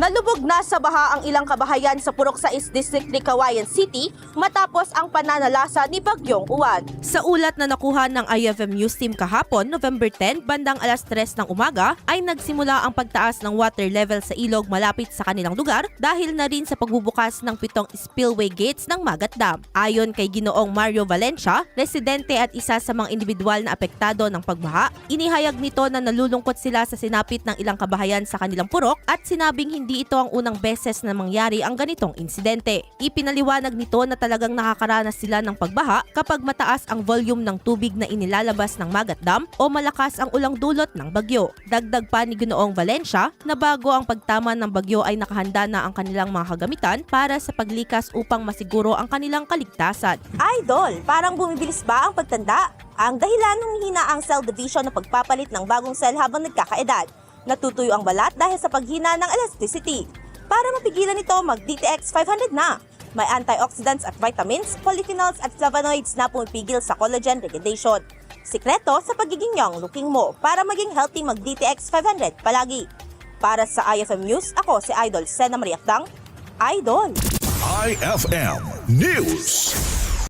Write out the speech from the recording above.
Nalubog na sa baha ang ilang kabahayan sa Purok 6 District ni Kawayan City matapos ang pananalasa ni Bagyong Uwan. Sa ulat na nakuha ng IFM News Team kahapon, November 10, bandang alas 3 ng umaga, ay nagsimula ang pagtaas ng water level sa ilog malapit sa kanilang lugar dahil na rin sa pagbubukas ng pitong spillway gates ng Magat Dam. Ayon kay Ginoong Mario Valencia, residente at isa sa mga individual na apektado ng pagbaha, inihayag nito na nalulungkot sila sa sinapit ng ilang kabahayan sa kanilang purok at sinabing hindi ito ang unang beses na mangyari ang ganitong insidente. Ipinaliwanag nito na talagang nakakaranas sila ng pagbaha kapag mataas ang volume ng tubig na inilalabas ng Magat Dam o malakas ang ulang dulot ng bagyo. Dagdag pa ni Ginoong Valencia na bago ang pagtama ng bagyo ay nakahanda na ang kanilang mga kagamitan para sa paglikas upang masiguro ang kanilang kaligtasan. Idol, parang bumibilis ba ang pagtanda? Ang dahilan humihina ang cell division na pagpapalit ng bagong cell habang nagkakaedad. Natutuyo ang balat dahil sa paghina ng elasticity. Para mapigilan ito, mag-DTX 500 na. May antioxidants at vitamins, polyphenols at flavonoids na pumipigil sa collagen degradation. Sikreto sa pagiging young looking mo para maging healthy mag-DTX 500 palagi. Para sa IFM News, ako si Idol Sena Maria Idol! IFM News.